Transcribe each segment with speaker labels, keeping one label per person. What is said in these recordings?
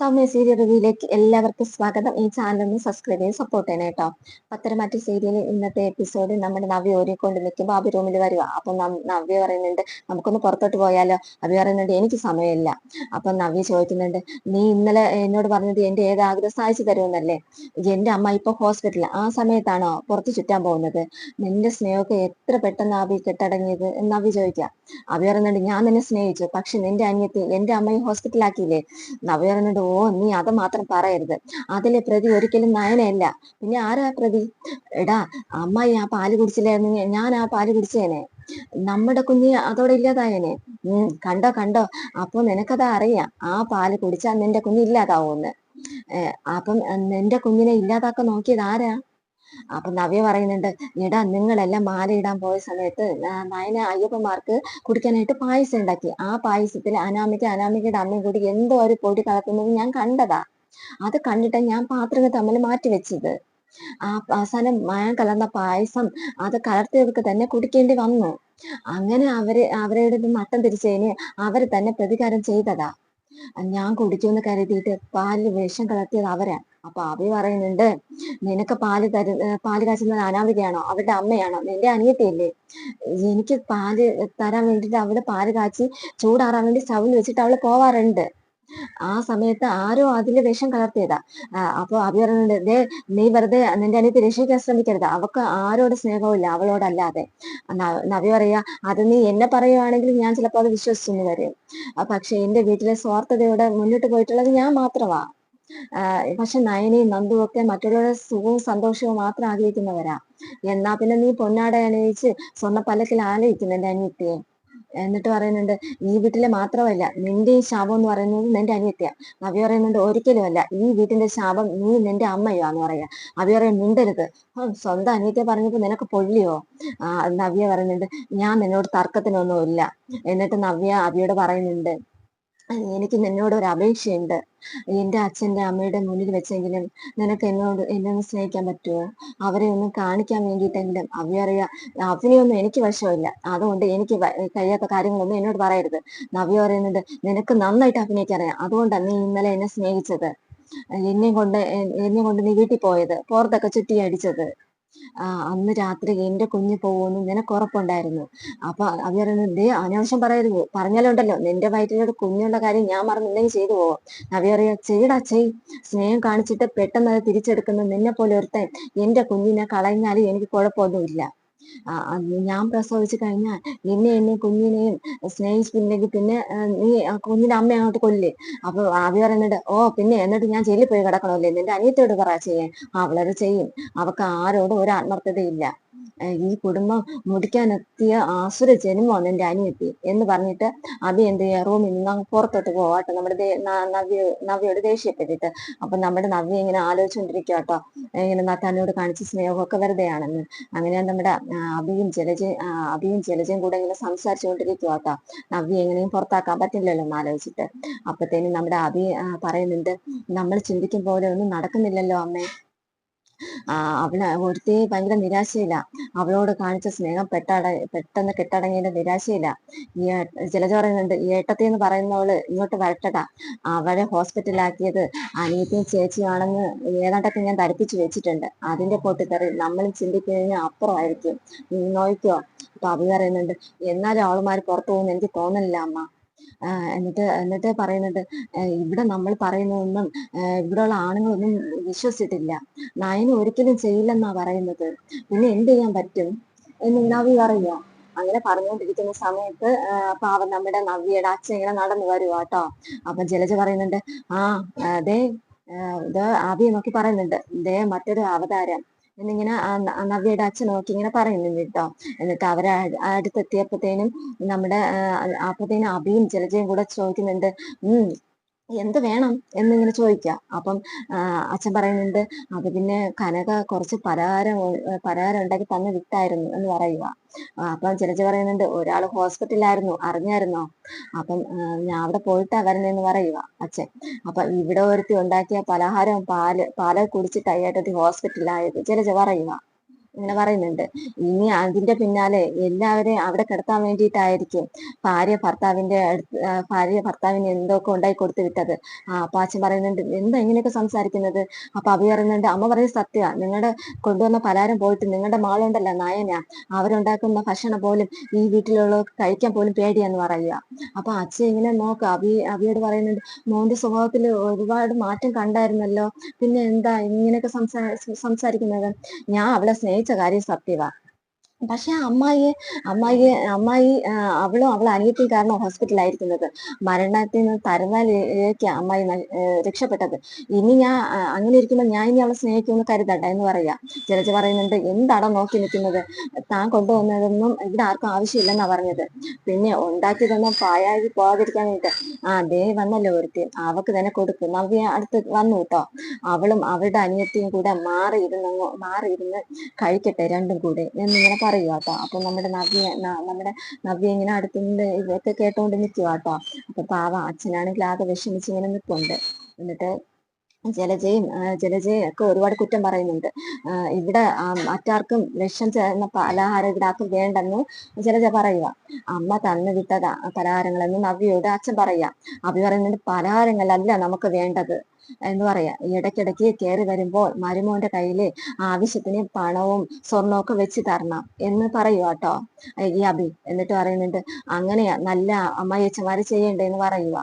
Speaker 1: Soumya serial റിവ്യൂയിലേക്ക് എല്ലാവർക്കും സ്വാഗതം. ഈ ചാനൽ ഒന്ന് സബ്സ്ക്രൈബ് ചെയ്ത് സപ്പോർട്ട് ചെയ്യണം കേട്ടോ. പത്തരമാറ്റി സീരിയലിൽ ഇന്നത്തെ എപ്പിസോഡ് നമ്മുടെ നവ്യ ഓരിക്കൊണ്ട് നിൽക്കുമ്പോൾ അഭി റൂമിൽ വരിക അപ്പൊ നവ്യ പറയുന്നുണ്ട് നമുക്കൊന്ന് പുറത്തോട്ട് പോയാലോ? അഭി പറയുന്നുണ്ട് എനിക്ക് സമയമില്ല. അപ്പൊ നവ്യ ചോദിക്കുന്നുണ്ട് നീ ഇന്നലെ എന്നോട് പറഞ്ഞത് എന്റെ ഏത് ആഗ്രഹം സാധിച്ചു തരുമെന്നല്ലേ? എന്റെ അമ്മ ഇപ്പൊ ഹോസ്പിറ്റലിൽ ആ സമയത്താണോ പുറത്ത് ചുറ്റാൻ പോകുന്നത്? നിന്റെ സ്നേഹമൊക്കെ എത്ര പെട്ടെന്ന് അഭി കെട്ടടങ്ങിയത്? എന്ന് നവ്യ ചോദിക്കാം. അഭി പറയുന്നുണ്ട് ഞാൻ നിന്നെ സ്നേഹിച്ചു. പക്ഷെ നിന്റെ അനിയത്തി എന്റെ അമ്മയെ ഹോസ്പിറ്റലാക്കിയില്ലേ നവ്യ പറയുന്നുണ്ട് ഓ നീ അത് മാത്രം പറയരുത്. അതിലെ പ്രതി ഒരിക്കലും നയനയല്ല പിന്നെ ആരാ പ്രതി? എടാ അമ്മായി ആ പാൽ കുടിച്ചില്ലായിരുന്നു ഞാൻ ആ പാൽ കുടിച്ചേനെ. നമ്മുടെ കുഞ്ഞ് അതോടെ ഇല്ലാതായനെ. ഉം കണ്ടോ കണ്ടോ? അപ്പൊ നിനക്കതാ അറിയാം. ആ പാൽ കുടിച്ചാൽ നിന്റെ കുഞ്ഞ് ഏർ അപ്പം നിന്റെ കുഞ്ഞിനെ ഇല്ലാതാക്കാൻ നോക്കിയത് ആരാ? അപ്പൊ നവ്യ പറയുന്നുണ്ട് ഇടാ നിങ്ങളെല്ലാം മാല ഇടാൻ പോയ സമയത്ത് നയന അയ്യപ്പന്മാർക്ക് കുടിക്കാനായിട്ട് പായസം ഉണ്ടാക്കി. ആ പായസത്തിൽ അനാമിക അനാമികയുടെ അമ്മയും കൂടി എന്തോ ഒരു പൊടി കലക്കുന്നത് ഞാൻ കണ്ടതാ. അത് കണ്ടിട്ട് ഞാൻ പാത്രങ്ങൾ തമ്മിൽ മാറ്റി വെച്ചത്. ആ അവസാനം മായം കലർന്ന പായസം അത് കലർത്തിയവർക്ക് തന്നെ കുടിക്കേണ്ടി വന്നു. അങ്ങനെ അവർ അവരുടെ മട്ടം തിരിച്ചതിന് അവർ തന്നെ പ്രതികാരം ചെയ്തതാ. ഞാൻ കുടിച്ചു എന്ന് കരുതിയിട്ട് പാലിൽ വിഷം കലർത്തിയത് അവരാ. അപ്പൊ അവർ പറയുന്നുണ്ട് നിനക്ക് പാൽ തരു പാൽ കാച്ചുന്നത് അനാമികയാണോ? അവരുടെ അമ്മയാണോ? നിന്റെ അനിയത്തിയല്ലേ? എനിക്ക് പാൽ തരാൻ വേണ്ടിട്ട് അവൾ പാൽ കാച്ചി ചൂടാറാൻ വേണ്ടി സ്റ്റൗവിൽ വെച്ചിട്ട് അവൾ പോവാറുണ്ട്. ആ സമയത്ത് ആരോ അതിൽ വിഷം കലർത്തിയതാ. അപ്പൊ അഭി പറയുന്നുണ്ട് ദേ നീ വെറുതെ നിന്റെ അനിയത്തി രക്ഷിക്കാൻ ശ്രമിക്കരുത്. അവക്ക് ആരോട് സ്നേഹവും അവളോടല്ലാതെ. നവി പറയാ അത് നീ എന്നെ പറയുവാണെങ്കിൽ ഞാൻ ചിലപ്പോൾ അത് വിശ്വസിച്ചു വരും. പക്ഷെ എന്റെ വീട്ടിലെ സ്വാർത്ഥതയോടെ മുന്നോട്ട് പോയിട്ടുള്ളത് ഞാൻ മാത്രമാ. പക്ഷെ നയനയും നന്ദുവും ഒക്കെ മറ്റുള്ളവരുടെ സുഖവും സന്തോഷവും മാത്രം ആഗ്രഹിക്കുന്നവരാ. എന്നാ പിന്നെ നീ പൊന്നാട അണിയിച്ച് സ്വർണ പല്ലക്കിൽ ആലോചിക്കുന്നു എന്റെ അനിയത്തിയെ എന്നിട്ട് പറയുന്നുണ്ട് ഈ വീട്ടിലെ മാത്രമല്ല നിന്റെ ഈ ശാപം എന്ന് പറയുന്നത് നിന്റെ അനിയത്തിയ. നവ്യ പറയുന്നുണ്ട് ഒരിക്കലുമല്ല ഈ വീട്ടിന്റെ ശാപം നീ നിന്റെ അമ്മയാന്ന് പറയാ. അവി പറയും മിണ്ടരുത്. സ്വന്തം അനിയത്തെ പറഞ്ഞപ്പോ നിനക്ക് പൊള്ളിയോ? ആ നവ്യ പറയുന്നുണ്ട് ഞാൻ നിന്നോട് തർക്കത്തിനൊന്നും ഇല്ല എന്നിട്ട് നവ്യ അവിയോട് പറയുന്നുണ്ട് എനിക്ക് നിന്നോട് ഒരു അപേക്ഷയുണ്ട്. എന്റെ അച്ഛന്റെ അമ്മയുടെ മുന്നിൽ വെച്ചെങ്കിലും നിനക്ക് എന്നോട് എന്നെ ഒന്ന് സ്നേഹിക്കാൻ പറ്റുമോ? അവരെ ഒന്ന് കാണിക്കാൻ വേണ്ടിയിട്ടെങ്കിലും അവയറിയ അവനെയൊന്നും എനിക്ക് വശമില്ല. അതുകൊണ്ട് എനിക്ക് കഴിയാത്ത കാര്യങ്ങളൊന്നും എന്നോട് പറയരുത്. നവ്യ പറയുന്നുണ്ട് നിനക്ക് നന്നായിട്ട് അഭിനയിക്കാൻ അതുകൊണ്ടാണ് നീ ഇന്നലെ എന്നെ സ്നേഹിച്ചത്. എന്നെ കൊണ്ട് എന്നെ കൊണ്ട് നീ വീട്ടിൽ പോയത്. പുറത്തൊക്കെ ചുറ്റി അടിച്ചത് അന്ന് രാത്രി എന്റെ കുഞ്ഞ് പോകുമെന്ന് നിനക്ക് ഉറപ്പുണ്ടായിരുന്നു. അപ്പൊ അവർ ദേ അനാവശ്യം പറയരുത്. പറഞ്ഞാലുണ്ടല്ലോ നിന്റെ വയറ്റിലൊരു കുഞ്ഞുള്ള കാര്യം ഞാൻ മറന്നില്ലെങ്കിൽ ചെയ്തു പോവും. അവർ പറയാ ചെയ്യടാ ചെയ് സ്നേഹം കാണിച്ചിട്ട് പെട്ടെന്ന് അത് തിരിച്ചെടുക്കുന്ന നിന്നെ പോലെ ഒരുത്തൻ എന്റെ കുഞ്ഞിനെ കളഞ്ഞാലും എനിക്ക് കുഴപ്പമൊന്നുമില്ല. ഞാൻ പ്രസവിച്ചു കഴിഞ്ഞാൽ നിന്നെ എന്നെ കുഞ്ഞിനെയും സ്നേഹിച്ചിട്ടുണ്ടെങ്കിൽ പിന്നെ നീ കുഞ്ഞിന്റെ അമ്മ അങ്ങോട്ട് കൊല്ലേ. അപ്പൊ ആവി പറയുന്നുണ്ട് ഓ പിന്നെ എന്നിട്ട് ഞാൻ ജയിലിൽ പോയി കിടക്കണമല്ലേ? നിന്റെ അനിയത്തോട് പറ ചെയ്യാൻ. അവളത് ചെയ്യും. അവക്ക് ആരോടും ഒരു ആത്മാർത്ഥതയില്ല. ഈ കുടുംബം മുടിക്കാനെത്തിയ ആസുര ജന്മമാണ് എന്റെ അനിയത്തി എന്ന് പറഞ്ഞിട്ട് അബി എന്ത് ചെയ്യാ റൂമിൽ നിന്ന് പുറത്തോട്ട് പോവാട്ടോ. നമ്മുടെ നവ്യ നവ്യോട് ദേഷ്യപ്പെട്ടിട്ട്. അപ്പൊ നമ്മുടെ നവ്യ ഇങ്ങനെ ആലോചിച്ചുകൊണ്ടിരിക്കുക കേട്ടോ ഇങ്ങനെ നത്താനോട് കാണിച്ച സ്നേഹമൊക്കെ വെറുതെയാണെന്ന്. അങ്ങനെ നമ്മുടെ അഭിയും ജലജ അഭിയും ജലജയും കൂടെ ഇങ്ങനെ സംസാരിച്ചുകൊണ്ടിരിക്കുക കേട്ടോ നവ്യ എങ്ങനെയും പുറത്താക്കാൻ പറ്റില്ലല്ലോ എന്ന് ആലോചിച്ചിട്ട്. അപ്പത്തേനും നമ്മുടെ അഭി പറയുന്നുണ്ട് നമ്മൾ ചിന്തിക്കും പോലെ ഒന്നും നടക്കുന്നില്ലല്ലോ അമ്മേ. അവൾ ഒരുത്തി ഭയങ്കര നിരാശയില്ല അവളോട് കാണിച്ച സ്നേഹം പെട്ടട പെട്ടെന്ന് കെട്ടടങ്ങിയതിന്റെ നിരാശയില്ല ഈ ജലജ പറയുന്നുണ്ട് ഈ ഏട്ടത്തി എന്ന് പറയുന്നവൾ ഇങ്ങോട്ട് വരട്ടട. അവളെ ഹോസ്പിറ്റലാക്കിയത് അനിയത്തിയും ചേച്ചിയാണെന്ന് ഏതാണ്ടൊക്കെ ഞാൻ ധരിപ്പിച്ചു വെച്ചിട്ടുണ്ട്. അതിന്റെ പൊട്ടിത്തെറി നമ്മൾ ചിന്തിക്കുന്നതിന് അപ്പുറമായിരിക്കും. നോയിക്കോ അപ്പൊ അഭി പറയുന്നുണ്ട് എന്നാലും അവളുമാര് പുറത്തു പോകുന്ന എനിക്ക് തോന്നണില്ല അമ്മ. എന്നിട്ട് എന്നിട്ട് പറയുന്നുണ്ട് ഇവിടെ നമ്മൾ പറയുന്നതൊന്നും ഇവിടെയുള്ള ആണുങ്ങളൊന്നും വിശ്വസിച്ചിട്ടില്ല. നയന ഒരിക്കലും ചെയ്യില്ലെന്നാ പറയുന്നത്. പിന്നെ എന്ത് ചെയ്യാൻ പറ്റും? എന്ന് നവി പറയുക അങ്ങനെ പറഞ്ഞുകൊണ്ടിരിക്കുന്ന സമയത്ത് പാവം നമ്മുടെ നവ്യയുടെ അച്ഛൻ ഇങ്ങനെ നടന്നു വരുവാ കേട്ടോ അപ്പൊ ജലജ പറയുന്നുണ്ട് ആ അതെ ഇത് ആബിയെ നോക്കി പറയുന്നുണ്ട്. ദേ മറ്റൊരു അവതാരം. എന്നിങ്ങനെ നവ്യയുടെ അച്ഛൻ നോക്കി ഇങ്ങനെ പറയുന്നുണ്ട് കേട്ടോ. എന്നിട്ട് അവരെ അടുത്തെത്തിയപ്പോഴത്തേനും നമ്മുടെ അപ്പത്തേനും അഭിയും ജലജയും കൂടെ ചോദിക്കുന്നുണ്ട് ഉം എന്ത് വേണം എന്നിങ്ങനെ ചോദിക്കാം. അപ്പം അച്ഛൻ പറയുന്നുണ്ട് അത് പിന്നെ കനക കുറച്ച് പലഹാരം പലഹാരം ഉണ്ടാക്കി തന്നെ വിട്ടായിരുന്നു എന്ന് പറയുക. അപ്പം ചിലച്ച് പറയുന്നുണ്ട് ഒരാൾ ഹോസ്പിറ്റലായിരുന്നു അറിഞ്ഞായിരുന്നോ? അപ്പം ഞാൻ അവിടെ പോയിട്ടാ വരുന്നതെന്ന് പറയുക അച്ഛൻ. അപ്പൊ ഇവിടെ ഒരുത്തി ഉണ്ടാക്കിയ പലഹാരം പാൽ പാൽ കുടിച്ച് കൈയേട്ടത്തി ഹോസ്പിറ്റലായത് ചിലച്ച് പറയുക. ഇങ്ങനെ പറയുന്നുണ്ട്. ഇനി അതിന്റെ പിന്നാലെ എല്ലാവരെയും അവിടെ കിടത്താൻ വേണ്ടിയിട്ടായിരിക്കും ഭാര്യ ഭർത്താവിന്റെ അടുത്ത് ഭാര്യ ഭർത്താവിന് എന്തൊക്കെ ഉണ്ടായി കൊടുത്തു വിട്ടത്. ആ അപ്പൊ അച്ഛൻ പറയുന്നുണ്ട് എന്താ ഇങ്ങനെയൊക്കെ സംസാരിക്കുന്നത്? അപ്പൊ അഭി പറയുന്നുണ്ട് അമ്മ പറയുന്നത് സത്യ. നിങ്ങളുടെ കൊണ്ടുവന്ന പലരും പോയിട്ട് നിങ്ങളുടെ മാളുണ്ടല്ലോ നയന. അവരുണ്ടാക്കുന്ന ഭക്ഷണം പോലും ഈ വീട്ടിലുള്ള കഴിക്കാൻ പോലും പേടിയാന്ന് പറയുക. അപ്പൊ അച്ഛൻ ഇങ്ങനെ നോക്ക്. അഭി അഭിയോട് പറയുന്നുണ്ട് മോന്റെ സ്വഭാവത്തിൽ ഒരുപാട് മാറ്റം കണ്ടായിരുന്നല്ലോ. പിന്നെ എന്താ ഇങ്ങനെയൊക്കെ സംസാ സംസാരിക്കുന്നത്? ഞാൻ അവളെ സ്നേഹിച്ച കാര്യം സത്യവാ പക്ഷെ അമ്മായി അമ്മായി അമ്മായി അവളും അവളെ അനിയത്തിയും കാരണം ഹോസ്പിറ്റലായിരിക്കുന്നത് മരണത്തിൽ നിന്ന് തരുന്നാലേക്ക് അമ്മായി രക്ഷപ്പെട്ടത്. ഇനി ഞാൻ അങ്ങനെ ഇരിക്കുമ്പോൾ ഞാൻ ഇനി അവളെ സ്നേഹിക്കുമെന്ന് കരുതണ്ട എന്ന് പറയാ. ജലജ പറയുന്നുണ്ട് എന്താണോ നോക്കി നിൽക്കുന്നത്? താൻ കൊണ്ടുവന്നതൊന്നും ഇവിടെ ആർക്കും ആവശ്യമില്ലെന്നാ പറഞ്ഞത്. പിന്നെ ഉണ്ടാക്കിയതൊന്നും പായാകി പോകാതിരിക്കാൻ വേണ്ടിട്ട് ആ ദേ വന്നല്ലോ ഒരുത്തി. അവക്ക് തന്നെ കൊടുക്കും. അവ അടുത്ത് വന്നു കേട്ടോ അവളും അവളുടെ അനിയത്തിയും കൂടെ മാറിയിരുന്ന് മാറിയിരുന്ന് കഴിക്കട്ടെ രണ്ടും കൂടെ. എന്നിങ്ങനെ പറയുക കേട്ടോ അപ്പൊ നമ്മുടെ നവ്യ നമ്മുടെ നവ്യ ഇങ്ങനെ അടുത്തുനിന്ന് ഇതൊക്കെ കേട്ടോണ്ട് നിൽക്കുക കേട്ടോ അപ്പൊ പാവ അച്ഛനാണെങ്കിൽ ആകെ വിഷമിച്ച് ഇങ്ങനെ എന്നിട്ട് ജലജയും ജലജയും ഒക്കെ ഒരുപാട് കുറ്റം പറയുന്നുണ്ട്. ഇവിടെ മറ്റാർക്കും വിഷം ചേർന്ന പലഹാരം ഇവിടെ വേണ്ടെന്ന് ജലജ പറയുക അമ്മ തന്നു വിട്ടതാ പലഹാരങ്ങളെന്ന് നവ്യയോട് അച്ഛൻ പറയാ. അവി പറയുന്നുണ്ട് പലഹാരങ്ങളല്ല നമുക്ക് വേണ്ടത് എന്ന് പറയാ. ഇടയ്ക്കിടയ്ക്ക് കയറി വരുമ്പോൾ മരുമോന്റെ കയ്യിൽ ആവശ്യത്തിന് പണവും സ്വർണവും ഒക്കെ വെച്ച് തരണം എന്ന് പറയുക കേട്ടോ ഈ അഭി എന്നിട്ട് പറയുന്നുണ്ട് അങ്ങനെയാ നല്ല അമ്മയച്ചമാര് ചെയ്യണ്ടേന്ന് പറയുക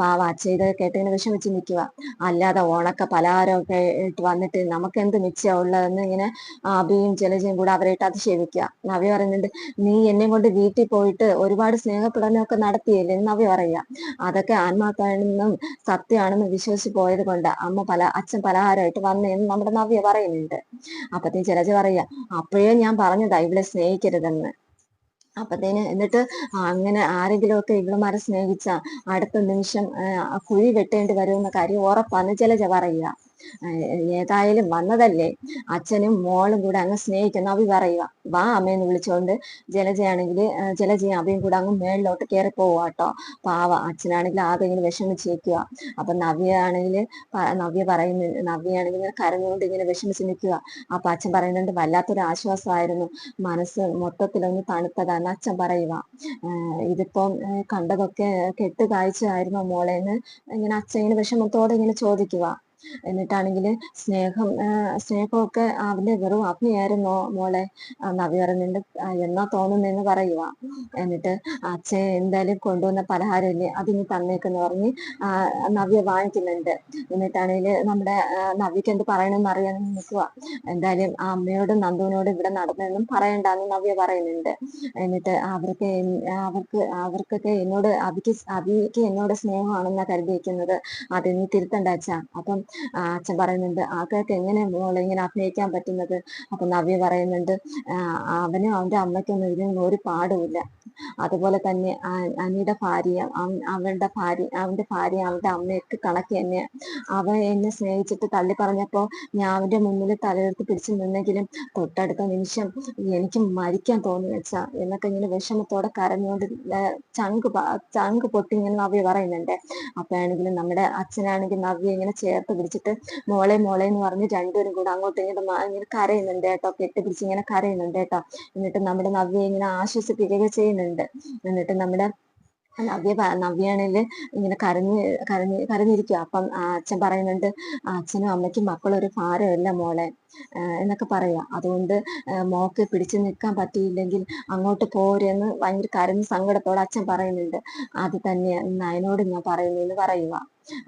Speaker 1: പാവ അച്ഛ ഇത് വിഷമിച്ച് നിൽക്കുക അല്ലാതെ ഓണക്ക പലഹാരമൊക്കെ ഇട്ട് വന്നിട്ട് നമുക്ക് എന്ത് മിച്ചമുള്ളതെന്ന് ഉള്ളതെന്ന് ഇങ്ങനെ അഭിയും ജലജയും കൂടെ അവരായിട്ട് അതിശയിക്കുക നവി പറയുന്നുണ്ട് നീ എന്നെ കൊണ്ട് വീട്ടിൽ പോയിട്ട് ഒരുപാട് സ്നേഹപ്രകടനമൊക്കെ നടത്തിയില്ലേ? എന്ന് നവി പറയുക അതൊക്കെ ആത്മാർത്ഥമാണെന്നും സത്യമാണെന്നും വിശ്വസിച്ച് പോയത് കൊണ്ട് അമ്മ പല അച്ഛൻ പലഹാരമായിട്ട് വന്നേന്ന് നമ്മുടെ നവ്യ പറയുന്നുണ്ട്. അപ്പത്തേക്കും ജലജ പറയുക അപ്പോഴേ ഞാൻ പറഞ്ഞതാ ഇവിടെ സ്നേഹിക്കരുതെന്ന്. അപ്പത്തേന് എന്നിട്ട് അങ്ങനെ ആരെങ്കിലും ആരെങ്കിലുമൊക്കെ ഇവളുമാരെ സ്നേഹിച്ച അടുത്ത നിമിഷം കുഴി വെട്ടേണ്ടി വരുമെന്ന കാര്യം ഉറപ്പാന്ന് ചില പറയുക. ഏതായാലും വന്നതല്ലേ? അച്ഛനും മോളും കൂടെ അങ്ങ് സ്നേഹിക്കുന്ന. അവി പറയുക വാ അമ്മയെന്ന് വിളിച്ചോണ്ട് ജലജയാണെങ്കിൽ ജലജയും അവയും കൂടെ അങ്ങ് മേളിലോട്ട് കയറി പോവുക കേട്ടോ പാവ അച്ഛനാണെങ്കിൽ ആകെ ഇങ്ങനെ വിഷമിച്ചിരിക്കുക അപ്പൊ നവ്യ ആണെങ്കിൽ നവ്യ പറയുന്നു നവ്യയാണെങ്കിൽ കരഞ്ഞുകൊണ്ട് ഇങ്ങനെ വിഷമിച്ച് നിൽക്കുക അപ്പൊ അച്ഛൻ പറയുന്നുണ്ട് വല്ലാത്തൊരു ആശ്വാസമായിരുന്നു. മനസ്സ് മൊത്തത്തിലൊന്ന് തണുത്തതാന്ന് അച്ഛൻ പറയുക ഇതിപ്പം കണ്ടതൊക്കെ കെട്ടുകാഴ്ചയായിരുന്നു മോളേന്ന് ഇങ്ങനെ അച്ഛൻ ഇങ്ങനെ വിഷമത്തോടെ ഇങ്ങനെ ചോദിക്കുക എന്നിട്ടാണെങ്കിൽ സ്നേഹം സ്നേഹമൊക്കെ അവന്റെ വെറും അഭിയായിരുന്നോ മോളെ? നവി പറഞ്ഞിട്ട് എന്നാ തോന്നുന്നെന്ന് പറയുക എന്നിട്ട് അച്ഛൻ എന്തായാലും കൊണ്ടുവന്ന പലഹാരമില്ലേ അതിന് തന്നേക്കെന്ന് പറഞ്ഞ് നവ്യ വാങ്ങിക്കുന്നുണ്ട്. എന്നിട്ടാണെങ്കിൽ നമ്മുടെ നവ്യക്ക് എന്ത് പറയണമെന്ന് അറിയാൻ നിൽക്കുക എന്തായാലും ആ അമ്മയോടും നന്ദുവിനോടും ഇവിടെ നടന്നെന്നും പറയണ്ടെന്ന് നവ്യ പറയുന്നുണ്ട്. എന്നിട്ട് അവർക്ക് അവർക്ക് അവർക്കൊക്കെ എന്നോട് അവിക്ക് അവിക്ക് എന്നോട് സ്നേഹമാണെന്നാ കരുതിയിരിക്കുന്നത്. അതിനി തിരുത്തണ്ട അച്ഛ. അപ്പം അച്ഛൻ പറയുന്നുണ്ട് ആൾക്കാർക്ക് എങ്ങനെ മോളെ ഇങ്ങനെ അഭിനയിക്കാൻ പറ്റുന്നത്? അപ്പൊ നവ്യ പറയുന്നുണ്ട് അവനും അവന്റെ അമ്മയ്ക്കൊന്നും ഇതിനൊന്നും ഒരു പാടുമില്ല. അതുപോലെ തന്നെ അനിയുടെ ഭാര്യ അവളുടെ ഭാര്യ അവന്റെ ഭാര്യ അവന്റെ അമ്മയൊക്കെ കണക്ക് തന്നെ അവൻ എന്നെ സ്നേഹിച്ചിട്ട് തള്ളി പറഞ്ഞപ്പോ ഞാൻ അവന്റെ മുന്നിൽ തലയെടുത്ത് പിടിച്ചു നിന്നെങ്കിലും തൊട്ടടുത്ത നിമിഷം എനിക്ക് മരിക്കാൻ തോന്നി വെച്ച എന്നൊക്കെ ഇങ്ങനെ വിഷമത്തോടെ കരഞ്ഞുകൊണ്ട് ചങ്ക് ചങ്ക് പൊട്ടി ഇങ്ങനെ നവ്യ പറയുന്നുണ്ട്. അപ്പോഴാണെങ്കിലും നമ്മുടെ അച്ഛനാണെങ്കിൽ നവ്യ ഇങ്ങനെ ചേർത്ത് പിടിച്ചിട്ട് മോളെ മോളെ എന്ന് പറഞ്ഞ് രണ്ടുപേരും കൂടെ അങ്ങോട്ടും ഇങ്ങോട്ടും ഇങ്ങനെ കരയുന്നുണ്ട് കേട്ടോ. കെട്ടിപ്പിടിച്ച് ഇങ്ങനെ കരയുന്നുണ്ട് കേട്ടോ. എന്നിട്ട് നമ്മുടെ നവ്യ ഇങ്ങനെ ആശ്വസിപ്പിക്കുക ചെയ്യുന്നുണ്ട്. എന്നിട്ട് നമ്മുടെ നവ്യ നവ്യാണെങ്കിൽ ഇങ്ങനെ കരഞ്ഞ് കരഞ്ഞ് കരഞ്ഞിരിക്കുക അപ്പം അച്ഛൻ പറയുന്നുണ്ട് അച്ഛനും അമ്മയ്ക്കും മക്കളൊരു ഭാരമല്ല മോളെ എന്നൊക്കെ പറയാ അതുകൊണ്ട് മോക്ക് പിടിച്ചു നിൽക്കാൻ പറ്റിയില്ലെങ്കിൽ അങ്ങോട്ട് പോരെന്ന് ഭയങ്കര കരഞ്ഞ് സങ്കടത്തോടെ അച്ഛൻ പറയുന്നുണ്ട്. അത് തന്നെ നയനോട് ഞാൻ പറയുന്നു എന്ന് പറയുക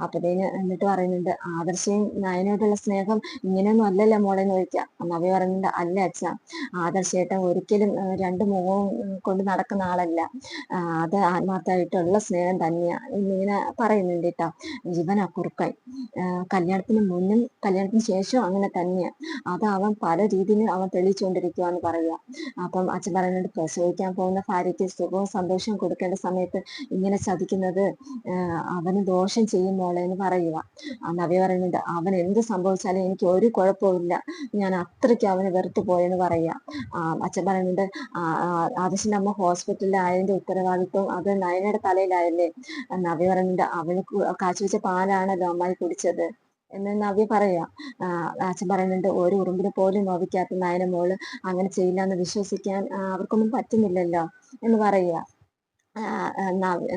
Speaker 1: അപ്പത്തേന് എന്നിട്ട് പറയുന്നുണ്ട് ആദർശയും നയനോടുള്ള സ്നേഹം ഇങ്ങനെയൊന്നും അല്ലല്ലോ മോളെ ചോദിക്കാം നവ്യ പറയുന്നുണ്ട് അല്ല അച്ഛ ആദർശേട്ടൻ ഒരിക്കലും രണ്ട് മുഖവും കൊണ്ട് നടക്കുന്ന ആളല്ല. അത് ആത്മാർത്ഥമായിട്ടുള്ള സ്നേഹം തന്നെയാ എന്നിങ്ങനെ പറയുന്നുണ്ട് കേട്ടോ. ജീവനാ കുറുക്കൻ കല്യാണത്തിന് മുന്നും കല്യാണത്തിന് ശേഷവും അങ്ങനെ തന്നെയാ. അത് അവൻ പല രീതിയിലും അവൻ തെളിയിച്ചുകൊണ്ടിരിക്കുക എന്ന് പറയുക. അപ്പം അച്ഛൻ പറയുന്നുണ്ട് പ്രസവിക്കാൻ പോകുന്ന ഭാര്യയ്ക്ക് സുഖവും സന്തോഷവും കൊടുക്കേണ്ട സമയത്ത് ഇങ്ങനെ ചതിക്കുന്നത് അവന് ദോഷം ചെയ്യും മോളെ എന്ന് പറയുക നവ്യ പറയുന്നുണ്ട് അവൻ എന്ത് സംഭവിച്ചാലും എനിക്ക് ഒരു കുഴപ്പമില്ല ഞാൻ അത്രയ്ക്ക് അവന് വെറുത്തു പോയെന്ന് പറയുക അച്ഛൻ പറയുന്നുണ്ട് ആദർശിന്റെ അമ്മ ഹോസ്പിറ്റലിൽ ആയതിന്റെ ഉത്തരവാദിത്വം അത് നയനയുടെ തലയിലായല്ലേ? നവ്യ പറയുന്നുണ്ട് അവന് കാച്ചുവെച്ച പാലാണല്ലോ അമ്മായി കുടിച്ചത്. എന്ന് നവ്യ പറയുക അച്ഛൻ പറയുന്നുണ്ട് ഒരു ഉറുമ്പിന് പോലും നോവിക്കാത്ത നയന മോൾ അങ്ങനെ ചെയ്യില്ല എന്ന് വിശ്വസിക്കാൻ അവർക്കൊന്നും പറ്റുന്നില്ലല്ലോ. എന്ന് പറയുക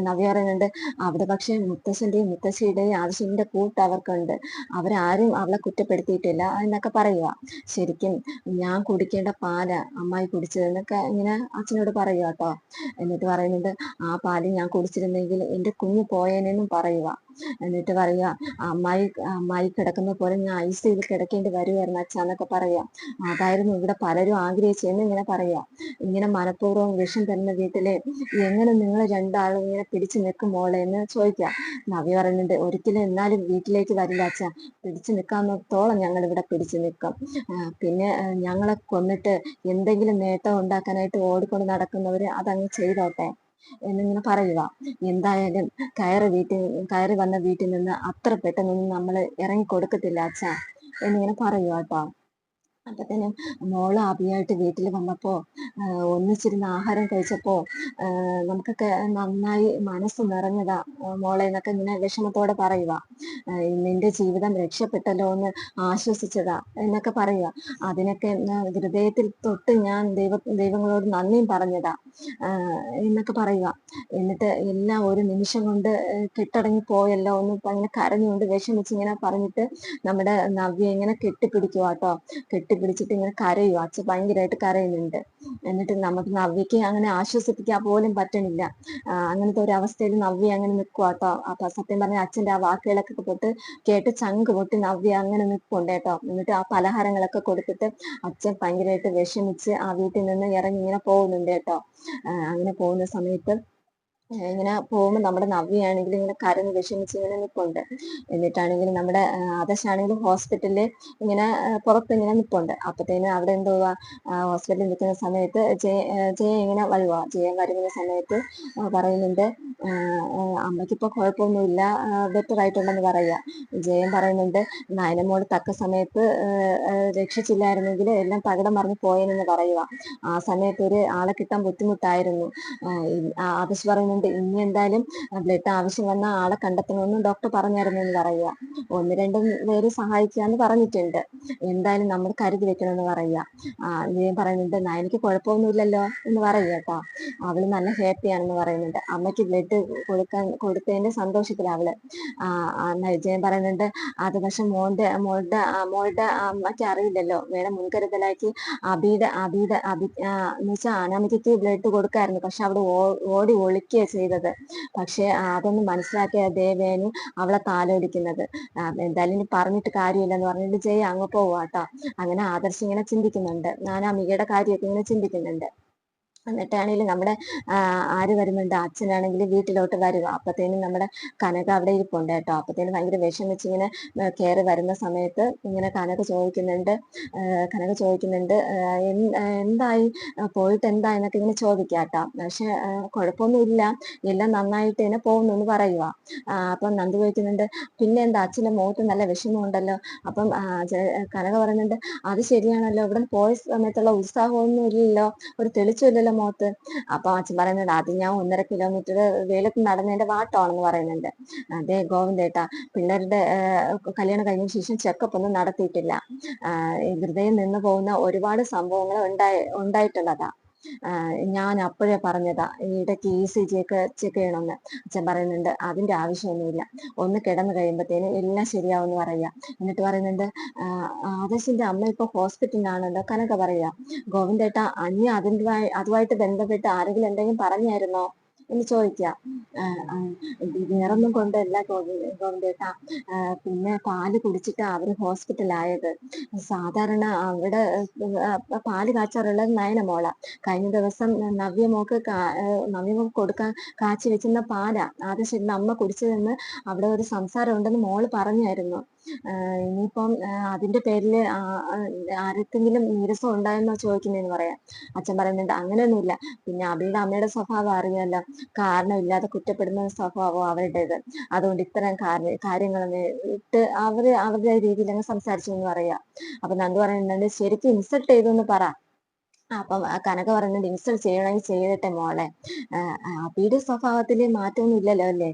Speaker 1: നവ്യ പറയുന്നുണ്ട് അവിടെ പക്ഷെ മുത്തശ്ശന്റെയും മുത്തശ്ശിയുടെയും ആവശ്യത്തിന്റെ കൂട്ട് അവർക്കുണ്ട്. അവരാരും അവളെ കുറ്റപ്പെടുത്തിയിട്ടില്ല എന്നൊക്കെ പറയുക ശരിക്കും ഞാൻ കുടിക്കേണ്ട പാൽ അമ്മായി കുടിച്ചതെന്നൊക്കെ ഇങ്ങനെ അച്ഛനോട് പറയുക കേട്ടോ എന്നിട്ട് പറയുന്നുണ്ട് ആ പാൽ ഞാൻ കുടിച്ചിരുന്നെങ്കിൽ എന്റെ കുഞ്ഞ് പോയേനെന്നും പറയുക എന്നിട്ട് പറയുക അമ്മായി അമ്മായി കിടക്കുന്ന പോലെ ഞാൻ ഐസ് ചെയ്ത് കിടക്കേണ്ടി വരുമായിരുന്നു അച്ഛന്നൊക്കെ പറയുക അതായിരുന്നു ഇവിടെ പലരും ആഗ്രഹിച്ചെന്ന് ഇങ്ങനെ പറയുക ഇങ്ങനെ മനഃപൂർവം വിഷം തരുന്ന വീട്ടിലെ എങ്ങനെ നിങ്ങൾ രണ്ടാളും ഇങ്ങനെ പിടിച്ചു നിൽക്കും മോളെ എന്ന് ചോദിക്കുക നവ്യ പറയുന്നുണ്ട് ഒരിക്കലും എന്നാലും വീട്ടിലേക്ക് വരില്ല അച്ഛ. പിടിച്ചു നിൽക്കാവുന്നത്തോളം ഞങ്ങൾ ഇവിടെ പിടിച്ചു നിൽക്കും. പിന്നെ ഞങ്ങളെ കൊന്നിട്ട് എന്തെങ്കിലും നേട്ടം ഉണ്ടാക്കാനായിട്ട് ഓടിക്കൊണ്ട് നടക്കുന്നവര് അതങ്ങ് ചെയ്തോട്ടെ. എന്നിങ്ങനെ പറയുക. എന്തായാലും കയറി വീട്ടിൽ കയറി വന്ന വീട്ടിൽ നിന്ന് അത്ര പെട്ടെന്നൊന്നും നമ്മൾ ഇറങ്ങി കൊടുക്കത്തില്ല അച്ഛാ. എന്നിങ്ങനെ പറയുക കേട്ടോ. അപ്പത്തേനും മോൾ അഭിയായിട്ട് വീട്ടിൽ വന്നപ്പോ ഒന്നിച്ചിരുന്ന് ആഹാരം കഴിച്ചപ്പോ നമുക്കൊക്കെ നന്നായി മനസ്സ് നിറഞ്ഞതാ മോളെ എന്നൊക്കെ ഇങ്ങനെ വിഷമത്തോടെ പറയുക നിന്റെ ജീവിതം രക്ഷപ്പെട്ടല്ലോ എന്ന് ആശ്വസിച്ചതാ എന്നൊക്കെ പറയുക അതിനൊക്കെ ഹൃദയത്തിൽ തൊട്ട് ഞാൻ ദൈവ ദൈവങ്ങളോട് നന്ദിയും പറഞ്ഞതാ എന്നൊക്കെ പറയുക എന്നിട്ട് എല്ലാം ഒരു നിമിഷം കൊണ്ട് കെട്ടടങ്ങി പോയല്ലോ എന്ന് അങ്ങനെ കരഞ്ഞുകൊണ്ട് വിഷമിച്ച് ഇങ്ങനെ പറഞ്ഞിട്ട് നമ്മുടെ നവ്യ ഇങ്ങനെ കെട്ടിപ്പിടിക്കുക കേട്ടോ കെട്ടി കെട്ടിപ്പിടിച്ചിട്ട് ഇങ്ങനെ കരയും അച്ഛൻ ഭയങ്കരമായിട്ട് കരയുന്നുണ്ട്. എന്നിട്ട് നമുക്ക് നവ്യക്ക് അങ്ങനെ ആശ്വസിപ്പിക്കാൻ പോലും പറ്റണില്ല. അങ്ങനത്തെ ഒരു അവസ്ഥയിൽ നവ്യ അങ്ങനെ നിൽക്കുക കേട്ടോ അപ്പൊ സത്യം പറഞ്ഞ അച്ഛന്റെ ആ വാക്കുകളൊക്കെ പൊട്ട് കേട്ട് ചങ്ക് പൊട്ടി നവ്യ അങ്ങനെ നിൽപ്പുണ്ട് കേട്ടോ. എന്നിട്ട് ആ പലഹാരങ്ങളൊക്കെ കൊടുത്തിട്ട് അച്ഛൻ ഭയങ്കരമായിട്ട് വിഷമിച്ച് ആ വീട്ടിൽ നിന്ന് ഇറങ്ങി ഇങ്ങനെ പോകുന്നുണ്ട് കേട്ടോ. അങ്ങനെ പോകുന്ന സമയത്ത് ഇങ്ങനെ പോകുമ്പോൾ നമ്മുടെ നവ്യാണെങ്കിലും ഇങ്ങനെ കരഞ്ഞ് വിഷമിച്ച് ഇങ്ങനെ നിൽപ്പുണ്ട് എന്നിട്ടാണെങ്കിൽ നമ്മുടെ ആദർശാണെങ്കിലും ഹോസ്പിറ്റലിൽ ഇങ്ങനെ പുറത്ത് ഇങ്ങനെ നിൽപ്പുണ്ട് അപ്പത്തേനും അവിടെ എന്തുവാ ഹോസ്പിറ്റലിൽ നിൽക്കുന്ന സമയത്ത് ജയ ഇങ്ങനെ വരുവാ. ജയ വരുന്ന സമയത്ത് പറയുന്നുണ്ട് അമ്മയ്ക്കിപ്പോൾ കുഴപ്പമൊന്നുമില്ല ബെറ്റർ ആയിട്ടുണ്ടെന്ന് പറയാ ജയൻ പറയുന്നുണ്ട് നയനമോട് തക്ക സമയത്ത് രക്ഷിച്ചില്ലായിരുന്നെങ്കിൽ എല്ലാം തകിടം മറിഞ്ഞ് പോയെന്ന് പറയുക ആ സമയത്ത് ഒരു ആളെ കിട്ടാൻ ബുദ്ധിമുട്ടായിരുന്നു. ആദർശ് പറയുന്നു പറയുന്നുണ്ട്. ഇനി എന്തായാലും ബ്ലഡ് ആവശ്യം വന്ന ആളെ കണ്ടെത്തണമെന്ന് ഡോക്ടർ പറഞ്ഞായിരുന്നു എന്ന് പറയുക. ഒന്ന് രണ്ട് പേര് സഹായിക്കാന്ന് പറഞ്ഞിട്ടുണ്ട്. എന്തായാലും നമ്മൾ കരുതി വെക്കണമെന്ന് പറയുക. നീ പറയുന്നുണ്ട് എനിക്ക് കുഴപ്പമൊന്നുമില്ലല്ലോ എന്ന് പറയുക കേട്ടോ. അവൾ നല്ല ഹാപ്പിയാണെന്ന് പറയുന്നുണ്ട്. അമ്മയ്ക്ക് ബ്ലഡ് കൊടുക്കാൻ കൊടുത്തതിന്റെ സന്തോഷത്തിൽ അവൾ. വിജയൻ പറയുന്നുണ്ട് അത് പക്ഷെ മോന്റെ മോളുടെ മോളുടെ അമ്മയ്ക്ക് അറിയില്ലല്ലോ. വേറെ മുൻകരുതലാക്കി അബിയുടെ അബിയുടെ അബി എന്ന് വെച്ചാൽ അനാമികയ്ക്ക് ബ്ലഡ് കൊടുക്കായിരുന്നു. പക്ഷെ അവിടെ ഓടി ഒളിക്കുക ചെയ്തത്. പക്ഷെ അതൊന്നും മനസ്സിലാക്കിയ ദേവേനു അവളെ താലോലിക്കുന്നത്. എന്തായാലും ഇനി പറഞ്ഞിട്ട് കാര്യമില്ലെന്ന് പറഞ്ഞിട്ട് ജയ അങ്ങ് പോവാട്ടോ അങ്ങനെ ആദർശ് ഇങ്ങനെ ചിന്തിക്കുന്നുണ്ട്. ഞാൻ അമികയുടെ കാര്യമൊക്കെ ഇങ്ങനെ ചിന്തിക്കുന്നുണ്ട്. എന്നിട്ടാണെങ്കിലും നമ്മുടെ ആര് വരുന്നുണ്ട്? അച്ഛനാണെങ്കിൽ വീട്ടിലോട്ട് വരിക. അപ്പത്തേനും നമ്മുടെ കനക അവിടെ ഇരിപ്പുണ്ട് കേട്ടോ. അപ്പത്തേനും ഭയങ്കര വിഷമിച്ച് ഇങ്ങനെ കയറി വരുന്ന സമയത്ത് ഇങ്ങനെ കനക ചോദിക്കുന്നുണ്ട് കനക ചോദിക്കുന്നുണ്ട് എന്തായി? പോയിട്ട് എന്താ എന്നൊക്കെ ഇങ്ങനെ ചോദിക്കാം കേട്ടോ. പക്ഷെ കുഴപ്പമൊന്നുമില്ല എല്ലാം നന്നായിട്ട് തന്നെ പോകുന്നു എന്ന് പറയുക. അപ്പം നന്ദി ചോദിക്കുന്നുണ്ട് പിന്നെ എന്താ? അച്ഛന്റെ മുഖത്ത് നല്ല വിഷമമുണ്ടല്ലോ? അപ്പം കനക പറയുന്നുണ്ട് അത് ശരിയാണല്ലോ. ഇവിടെ പോയ സമയത്തുള്ള ഉത്സാഹമൊന്നും ഇല്ലല്ലോ ഒരു തെളിച്ചില്ലല്ലോ മുഖത്ത്. അപ്പൊ അച്ഛൻ പറയുന്നുണ്ട് അത് ഞാൻ ഒന്നര കിലോമീറ്റർ വെയിലത്ത് നടന്നതിന്റെ വാട്ടമാണെന്ന് പറയുന്നുണ്ട്. അതെ ഗോവിന്ദേട്ട പിള്ളേരുടെ കല്യാണം കഴിഞ്ഞ ശേഷം ചെക്കപ്പ് ഒന്നും നടത്തിയിട്ടില്ല. ഹൃദയം നിന്ന് പോകുന്ന ഒരുപാട് സംഭവങ്ങൾ ഉണ്ടായി ഉണ്ടായിട്ടുള്ളതാ. ഞാൻ അപ്പോഴേ പറഞ്ഞതാ ഇടയ്ക്ക് ഇ സി ജി ഒക്കെ ചെക്ക് ചെയ്യണമെന്ന്. അച്ഛൻ പറയുന്നുണ്ട് അതിന്റെ ആവശ്യമൊന്നുമില്ല. ഒന്ന് കിടന്നു കഴിയുമ്പോഴത്തേന് എല്ലാം ശരിയാവും എന്ന് പറയാ എന്നിട്ട് പറയുന്നുണ്ട് ആദർശിന്റെ അമ്മ ഇപ്പൊ ഹോസ്പിറ്റലിലാണല്ലോ കനക പറയാ ഗോവിന്ദേട്ട അന്യ അതിന്റെ അതുമായിട്ട് ബന്ധപ്പെട്ട് ആരെങ്കിലും എന്തെങ്കിലും പറഞ്ഞായിരുന്നോ? എന്ന് ചോദിക്കാം. വേറൊന്നും കൊണ്ടല്ല കൊണ്ടേട്ടാ പിന്നെ പാൽ കുടിച്ചിട്ട് അവർ ഹോസ്പിറ്റലായത്. സാധാരണ അവിടെ പാൽ കാച്ചാറുള്ളത് നയനമോള കഴിഞ്ഞ ദിവസം നവ്യമോക്ക് നവ്യമോക്ക് കൊടുക്കാൻ കാച്ചി വെച്ചിരുന്ന പാലാ. ആദ്യം ശരി അമ്മ കുടിച്ചതെന്ന് അവിടെ ഒരു സംസാരം ഉണ്ടെന്ന് മോൾ പറഞ്ഞായിരുന്നു. ഇനിയിപ്പം അതിന്റെ പേരിൽ ആർക്കെങ്കിലും നീരസം ഉണ്ടായെന്നോ ചോദിക്കുന്നതെന്ന് പറയാം. അച്ഛൻ പറയുന്നുണ്ട് അങ്ങനെയൊന്നുമില്ല. പിന്നെ അബിയുടെ അമ്മയുടെ സ്വഭാവം അറിയാമല്ലോ കാരണമില്ലാതെ കുറ്റപ്പെടുന്ന സ്വഭാവം അവരുടേത്. അതുകൊണ്ട് ഇത്തരം കാര്യങ്ങൾ ഇട്ട് അവർ അവരുടെ രീതിയിൽ അങ്ങ് സംസാരിച്ചു എന്ന് പറയാ. അപ്പൊ നന്ദു പറയുന്നുണ്ട് ശരിക്കും ഇൻസൾട്ട് ചെയ്തു എന്ന് പറ. അപ്പം കനക പറഞ്ഞു ഇൻസൾട്ട് ചെയ്യണമെങ്കിൽ ചെയ്തിട്ടെ മോളെ. അബിയുടെ സ്വഭാവത്തിൽ മാറ്റമൊന്നും ഇല്ലല്ലോ അല്ലേ?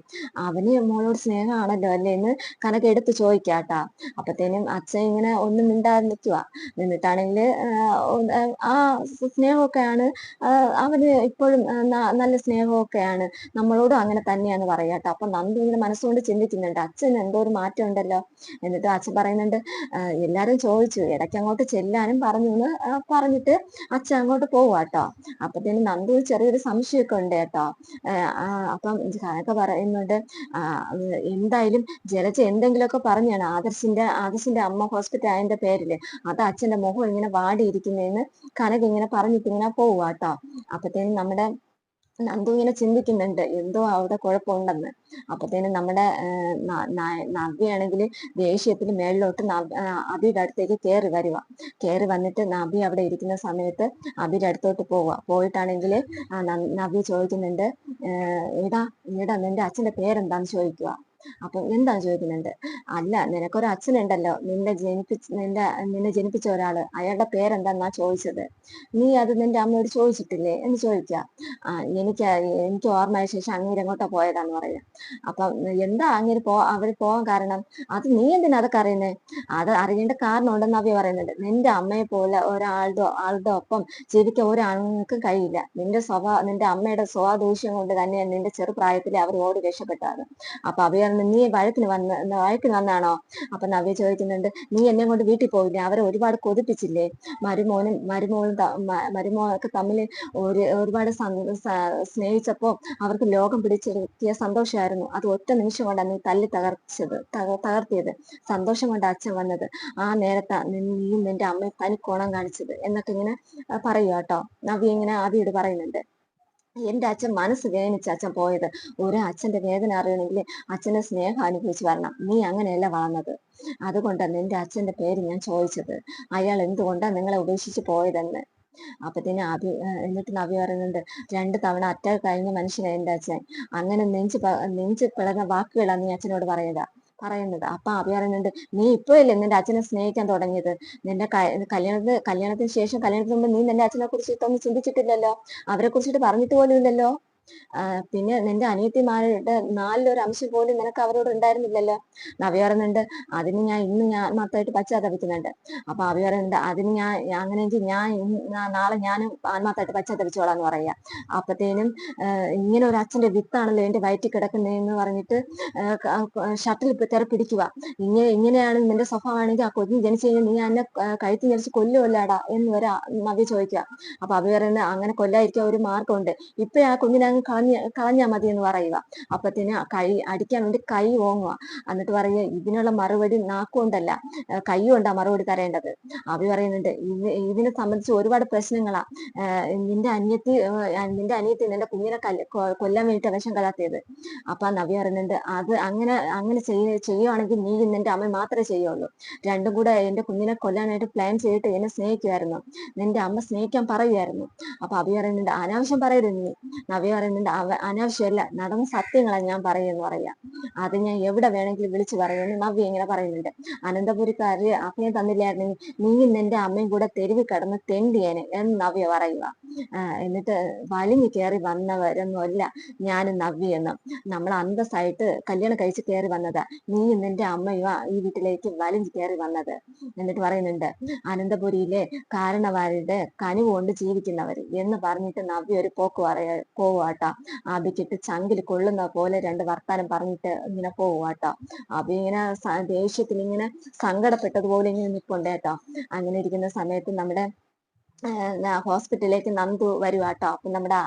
Speaker 1: അവന് മോളോട് സ്നേഹമാണല്ലോ അല്ലേ? എന്ന് കനക എടുത്ത് ചോദിക്കാട്ടാ അപ്പത്തേനും അച്ഛൻ ഇങ്ങനെ ഒന്നും മിണ്ടാതെ നിൽക്കുക നിന്നിട്ടാണെങ്കിൽ ആ സ്നേഹമൊക്കെയാണ് അവന് ഇപ്പോഴും നല്ല സ്നേഹമൊക്കെയാണ്. നമ്മളോടും അങ്ങനെ തന്നെയാണ് പറയാട്ടോ അപ്പൊ നന്ദി ഇങ്ങനെ മനസ്സുകൊണ്ട് ചിന്തിക്കുന്നുണ്ട്. അച്ഛൻ എന്തോ ഒരു മാറ്റം ഉണ്ടല്ലോ. എന്നിട്ട് അച്ഛൻ പറയുന്നുണ്ട് എല്ലാരും ചോദിച്ചു ഇടയ്ക്ക് അങ്ങോട്ട് ചെല്ലാനും പറഞ്ഞു എന്ന് പറഞ്ഞിട്ട് അച്ഛൻ അങ്ങോട്ട് പോവുക കേട്ടോ അപ്പത്തേനും നന്ദു ചെറിയൊരു സംശയമൊക്കെ ഉണ്ട് കേട്ടോ. അപ്പം കനക പറയുന്നുണ്ട് എന്തായാലും ജലജ എന്തെങ്കിലുമൊക്കെ പറഞ്ഞാണ് ആദർശിന്റെ ആദർശിന്റെ അമ്മ ഹോസ്പിറ്റൽ ആയതിന്റെ പേരിൽ. അത് അച്ഛന്റെ മുഖം ഇങ്ങനെ വാടിയിരിക്കുന്നതെന്ന് കനക ഇങ്ങനെ പറഞ്ഞിട്ട് ഇങ്ങനെ പോവുക കേട്ടോ അപ്പത്തേനും നമ്മുടെ നന്ദു ഇങ്ങനെ ചിന്തിക്കുന്നുണ്ട് എന്തോ അവിടെ കുഴപ്പമുണ്ടെന്ന്. അപ്പത്തേനും നമ്മുടെ നവ്യാണെങ്കിൽ ദേഷ്യത്തിൽ മേളിലോട്ട് അബിയുടെ അടുത്തേക്ക് കയറി വരുക കയറി വന്നിട്ട് നബി അവിടെ ഇരിക്കുന്ന സമയത്ത് അബിയുടെ അടുത്തോട്ട് പോവുക പോയിട്ടാണെങ്കിൽ നബി ചോദിക്കുന്നുണ്ട് എടാ എടാ നിന്റെ അച്ഛന്റെ പേരെന്താന്ന് ചോദിക്കുക അപ്പൊ എന്താണ് ചോദിക്കുന്നുണ്ട്? അല്ല നിനക്കൊരു അച്ഛനുണ്ടല്ലോ. നിന്നെ ജനിപ്പിച്ച് നിന്റെ നിന്നെ ജനിപ്പിച്ച ഒരാൾ. അയാളുടെ പേരെന്താന്നാ ചോദിച്ചത്? നീ അത് നിന്റെ അമ്മയോട് ചോദിച്ചിട്ടില്ലേ എന്ന് ചോദിക്ക. ആ എനിക്ക് എനിക്ക് ഓർമ്മയ ശേഷം അങ്ങേര് എങ്ങോട്ടാ പോയതാന്ന് പറയാ. അപ്പൊ എന്താ അങ്ങേര് പോ അവർ പോകാൻ കാരണം? അത് നീ എന്തിനാ അതൊക്കെ അറിയുന്നേ? അത് അറിയേണ്ട കാരണം ഉണ്ടെന്ന് അവ പറയുന്നുണ്ട് നിന്റെ അമ്മയെ പോലെ ഒരാളുടെ ആളുടെ ഒപ്പം ജീവിക്കാൻ ഒരാൾക്കും കഴിയില്ല. നിന്റെ സ്വഭാവ നിന്റെ അമ്മയുടെ സ്വാദൂഷ്യം കൊണ്ട് തന്നെയാണ് നിന്റെ ചെറുപ്രായത്തിൽ അവർ ഓടി രക്ഷപ്പെട്ടത്. അപ്പൊ അവ നീ വഴക്കിന് വന്ന വഴക്കിന് വന്നാണോ? അപ്പൊ നവ്യ ചോദിക്കുന്നുണ്ട് നീ എന്നെ കൊണ്ട് വീട്ടിൽ പോയില്ലേ അവരെ ഒരുപാട് കൊതിപ്പിച്ചില്ലേ? മരുമോനും മരുമോളും മരുമോനൊക്കെ തമ്മിൽ ഒരു ഒരുപാട് സ്നേഹിച്ചപ്പോ അവർക്ക് ലോകം പിടിച്ചെടുത്തിയ സന്തോഷമായിരുന്നു. അത് ഒറ്റ നിമിഷം കൊണ്ടാണ് നീ തല്ലി തകർച്ചത് തകർത്തിയത്. സന്തോഷം കൊണ്ട് അച്ഛൻ വന്നത് ആ നേരത്താ നീയും നിന്റെ അമ്മയും തനിക്കോണം കാണിച്ചത് എന്നൊക്കെ ഇങ്ങനെ പറയുക കേട്ടോ നവ്യ ഇങ്ങനെ ആദ്യോട് പറയുന്നുണ്ട്. എന്റെ അച്ഛൻ മനസ്സ് വേദനിച്ച് അച്ഛൻ പോയത്. ഒരു അച്ഛന്റെ വേദന അറിയണമെങ്കിൽ അച്ഛനെ സ്നേഹം അനുഭവിച്ച് വരണം. നീ അങ്ങനെയല്ല വളർന്നത്. അതുകൊണ്ടാണ് നിന്റെ അച്ഛന്റെ പേര് ഞാൻ ചോദിച്ചത്. അയാൾ എന്തുകൊണ്ടാണ് നിങ്ങളെ ഉപേക്ഷിച്ച് പോയതെന്ന്? അപ്പത്തിന് അഭി എന്നിട്ട് നവി പറയുന്നുണ്ട് രണ്ട് തവണ അറ്റാക്ക് കഴിഞ്ഞ മനുഷ്യനാണ് എന്റെ അച്ഛൻ. അങ്ങനെ നെഞ്ച് നെഞ്ച് പിളർന്ന വാക്കുകളാണ് നീ അച്ഛനോട് പറയുക പറയുന്നത്. അപ്പൊ അഭി പറയുന്നുണ്ട് നീ ഇപ്പോഴല്ലേ നിന്റെ അച്ഛനെ സ്നേഹിക്കാൻ തുടങ്ങിയത്? നിന്റെ കല്യാണത്തിന് കല്യാണത്തിന് ശേഷം കല്യാണത്തിന് മുമ്പ് നീ നിന്റെ അച്ഛനെ കുറിച്ച് ഒന്നും ചിന്തിച്ചിട്ടില്ലല്ലോ? അവരെ കുറിച്ചിട്ട് പറഞ്ഞിട്ട് പോലും ഇല്ലല്ലോ? പിന്നെ നിന്റെ അനിയത്തിമാരുടെ നാലിലൊരു അംശം പോലും നിനക്ക് അവരോട് ഉണ്ടായിരുന്നില്ലല്ലോ നവ്യ പറയുന്നുണ്ട് അതിന് ഞാൻ ഇന്ന് ഞാൻ ആത്മാർത്ഥമായിട്ട് പശ്ചാത്തപിക്കുന്നുണ്ട്. അപ്പൊ അവ പറയുന്നുണ്ട് അതിന് ഞാൻ അങ്ങനെ ഞാൻ നാളെ ഞാനും ആത്മാർത്ഥമായിട്ട് പശ്ചാത്തപിച്ചോളാന്ന് പറയാ അപ്പത്തേനും ഇങ്ങനെ ഒരു അച്ഛന്റെ വിത്താണല്ലോ എന്റെ വയറ്റിൽ കിടക്കുന്നതെന്ന് പറഞ്ഞിട്ട് ഷട്ടിൽ തെറ പിടിക്കുക. ഇങ്ങനെ ഇങ്ങനെയാണ് നിന്റെ സ്വഭാവമാണെങ്കിൽ ആ കൊച്ചു ജനിച്ചു കഴിഞ്ഞാൽ നീ എന്നെ കഴുത്തി ജനിച്ച് കൊല്ലുമല്ലാടാ എന്ന് വരെ നവ്യ ചോദിക്കുക. അപ്പൊ അവ പറയുന്നത് അങ്ങനെ കൊല്ലായിരിക്കാൻ ഒരു മാർഗമുണ്ട് ഇപ്പൊ ആ കുഞ്ഞിനെ അങ്ങ് കളഞ്ഞ കളഞ്ഞാൽ മതി എന്ന് പറയുക. അപ്പത്തിന് കൈ അടിക്കാൻ വേണ്ടി കൈ ഓങ്ങുക. എന്നിട്ട് പറയുക ഇതിനുള്ള മറുപടി നാക്കുകൊണ്ടല്ല കൈ കൊണ്ടാ മറുപടി തരേണ്ടത്. അവി പറയുന്നുണ്ട് ഇതിനെ സംബന്ധിച്ച് ഒരുപാട് പ്രശ്നങ്ങളാ. നിന്റെ അന്യത്തി നിന്റെ അനിയത്തി നിന്റെ കുഞ്ഞിനെ കൊല്ലാൻ വേണ്ടിയിട്ട് വിഷം കലാത്തിയത് അപ്പൊ നവി പറയുന്നുണ്ട് അത് അങ്ങനെ അങ്ങനെ ചെയ്യ ചെയ്യുവാണെങ്കിൽ നീ നിന്റെ അമ്മ മാത്രമേ ചെയ്യുള്ളൂ. രണ്ടും കൂടെ എന്റെ കുഞ്ഞിനെ കൊല്ലാനായിട്ട് പ്ലാൻ ചെയ്തിട്ട് എന്നെ സ്നേഹിക്കുമായിരുന്നു നിന്റെ അമ്മ സ്നേഹിക്കാൻ പറയുമായിരുന്നു അപ്പൊ അഭി പറയുന്നുണ്ട് അനാവശ്യം പറയരുത് നീ. നവ്യ പറയുന്നുണ്ട് അവ അനാവശ്യമല്ല നടന്ന സത്യങ്ങളാണ് ഞാൻ പറയുമെന്ന് പറയാ. അത് ഞാൻ എവിടെ വേണമെങ്കിലും വിളിച്ചു പറയുമെന്ന് നവ്യ ഇങ്ങനെ പറയുന്നുണ്ട്. അനന്തപുരിക്കാര് അഭയം തന്നില്ലായിരുന്നെങ്കിൽ നീ ഇന്ന് എന്റെ അമ്മയും കൂടെ തെരുവി കടന്ന് തെണ്ടിയേനെ എന്ന് നവ്യ പറയുക എന്നിട്ട് വലിഞ്ഞു കയറി വന്നവരൊന്നുമല്ല ഞാനും നവ്യെന്നും നമ്മൾ അന്തസ്സായിട്ട് കല്യാണം കഴിച്ച് കയറി വന്നതാ. നീ നിന്റെ അമ്മയും ഈ വീട്ടിലേക്ക് വലിഞ്ഞു കയറി വന്നത്. എന്നിട്ട് പറയുന്നുണ്ട് അനന്തപുരിയിലെ കാരണവാരുടെ കനിവ് കൊണ്ട് ജീവിക്കുന്നവർ എന്ന് പറഞ്ഞിട്ട് നവ്യ ഒരു പോക്ക് പറയ പോവാട്ടോ. ആബിക്കിട്ട് ചങ്കിൽ കൊള്ളുന്ന പോലെ രണ്ട് വർത്താനം പറഞ്ഞിട്ട് ഇങ്ങനെ പോവാട്ടോ. അബി ഇങ്ങനെ ദേഷ്യത്തിൽ ഇങ്ങനെ സങ്കടപ്പെട്ടതുപോലെ ഇങ്ങനെ നിൽപ്പുണ്ട് കേട്ടോ അങ്ങനെ ഇരിക്കുന്ന സമയത്ത് നമ്മുടെ ഹോസ്പിറ്റലിലേക്ക് നന്ദു വരുക കേട്ടോ അപ്പൊ നമ്മുടെ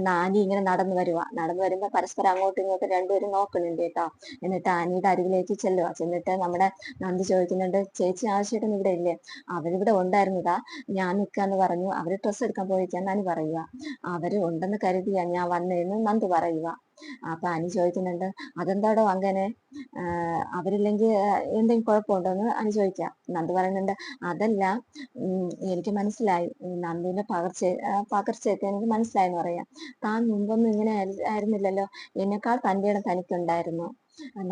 Speaker 1: നാനി ഇങ്ങനെ നടന്നു വരുക നടന്നു വരുമ്പോ പരസ്പരം അങ്ങോട്ടും ഇങ്ങോട്ടും രണ്ടുപേരും നോക്കുന്നുണ്ട് കേട്ടോ. എന്നിട്ട് ആനിയുടെ അരികിലേക്ക് ചെല്ലുക ചെന്നിട്ട് നമ്മുടെ നന്ദു ചോദിക്കുന്നുണ്ട് ചേച്ചി ആവശ്യമായിട്ടൊന്നും ഇവിടെ ഇല്ലേ? അവരിവിടെ ഉണ്ടായിരുന്നതാ. ഞാൻ നിൽക്കാന്ന് പറഞ്ഞു. അവർ ഡ്രസ്സ് എടുക്കാൻ പോയിക്കാന്നാണ് പറയുക അവർ ഉണ്ടെന്ന് കരുതിയാ ഞാൻ വന്നതെന്ന് നന്ദു പറയുക അപ്പൊ അനി ചോദിക്കുന്നുണ്ട് അതെന്താടോ അങ്ങനെ? അവരില്ലെങ്കിൽ എന്തെങ്കിലും കുഴപ്പമുണ്ടോന്ന് അനി ചോദിക്കാം. നന്ദു പറയുന്നുണ്ട് അതല്ല എനിക്ക് മനസ്സിലായി. നന്ദുവിന്റെ പകർച്ച പകർച്ചയൊക്കെ എനിക്ക് മനസ്സിലായെന്ന് പറയാം. താൻ മുമ്പൊന്നും ഇങ്ങനെ ആയിരുന്നില്ലല്ലോ. എന്നെക്കാൾ തന്റെ ഇടം തനിക്കുണ്ടായിരുന്നു.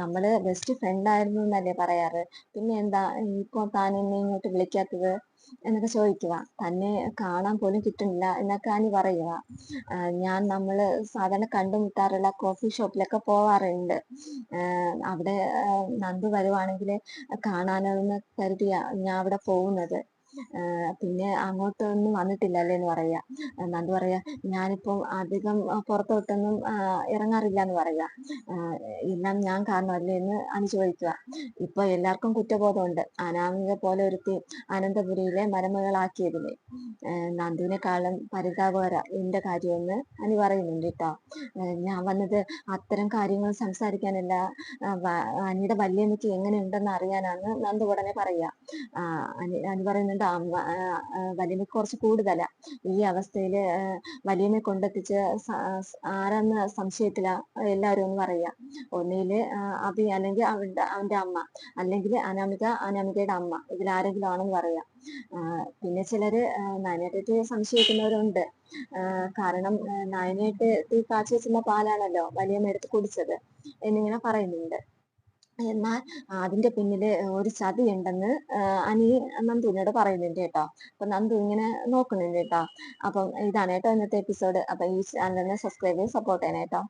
Speaker 1: നമ്മൾ ബെസ്റ്റ് ഫ്രണ്ട് ആയിരുന്നു എന്നല്ലേ പറയാറ്. പിന്നെ എന്താ ഇപ്പൊ താൻ എന്നെ ഇങ്ങോട്ട് വിളിക്കാത്തത്? എന്നൊക്കെ ചോദിക്കുക. തന്നെ കാണാൻ പോലും കിട്ടുന്നില്ല എന്നൊക്കെ അനി പറയുക. ഞാൻ നമ്മൾ സാധാരണ കണ്ടുമുട്ടാറുള്ള കോഫി ഷോപ്പിലൊക്കെ പോവാറുണ്ട്. അവിടെ നന്ദു വരുവാണെങ്കിൽ കാണാനെന്ന് കരുതിയാ ഞാൻ അവിടെ പോകുന്നത്. പിന്നെ അങ്ങോട്ടൊന്നും വന്നിട്ടില്ലല്ലേ എന്ന് പറയാ നന്ദു പറയാ ഞാനിപ്പം അധികം പുറത്തോട്ടൊന്നും ഇറങ്ങാറില്ല എന്ന് പറയാ. എല്ലാം ഞാൻ കാരണമല്ലേ എന്ന് അനു ചോദിക്കുക ഇപ്പൊ എല്ലാവർക്കും കുറ്റബോധമുണ്ട്. അനാമിക പോലെ ഒരുത്തി അനന്തപുരിയിലെ മരമകളാക്കിയതിന്. നന്ദുവിനെക്കാളും പരിതാപകര എന്റെ കാര്യമെന്ന് അനു പറയുന്നുണ്ട് കേട്ടോ. ഞാൻ വന്നത് അത്തരം കാര്യങ്ങൾ സംസാരിക്കാനല്ല അനിയുടെ വല്യമ്മയ്ക്ക് എങ്ങനെയുണ്ടെന്ന് അറിയാനാണ് നന്ദു ഉടനെ പറയുക അനു പറയുന്നുണ്ട് വല്യമ്മയ്ക്ക് കുറച്ച് കൂടുതലാ. ഈ അവസ്ഥയിൽ വലിയമ്മയെ കൊണ്ടെത്തിച്ച് ആരെന്ന സംശയത്തിലാ എല്ലാരും ഒന്ന് പറയാ ഒന്നിൽ അഭി അല്ലെങ്കിൽ അവന്റെ അവന്റെ അമ്മ. അല്ലെങ്കിൽ അനാമിക അനാമികയുടെ അമ്മ. ഇതിൽ ആരെങ്കിലും ആണെന്ന് പറയാ. പിന്നെ ചിലര് നയനേട്ടത്തെ സംശയിക്കുന്നവരുണ്ട്. കാരണം നയനേട്ട് തീ കാച്ചി വെച്ചിരുന്ന പാലാണല്ലോ വലിയമ്മ എടുത്ത് കുടിച്ചത്. എന്നിങ്ങനെ പറയുന്നുണ്ട്. എന്നാൽ അതിന്റെ പിന്നിൽ ഒരു ചതി ഉണ്ടെന്ന് അനി നന്ദുവിനോട് പറയുന്നുണ്ട് കേട്ടോ. അപ്പൊ നന്ദു ഇങ്ങനെ നോക്കുന്നുണ്ട് കേട്ടോ. അപ്പം ഇതാണ് കേട്ടോ ഇന്നത്തെ എപ്പിസോഡ്. അപ്പൊ ഈ ചാനലിനെ സബ്സ്ക്രൈബ് ചെയ്ത് സപ്പോർട്ട് ചെയ്യണം കേട്ടോ.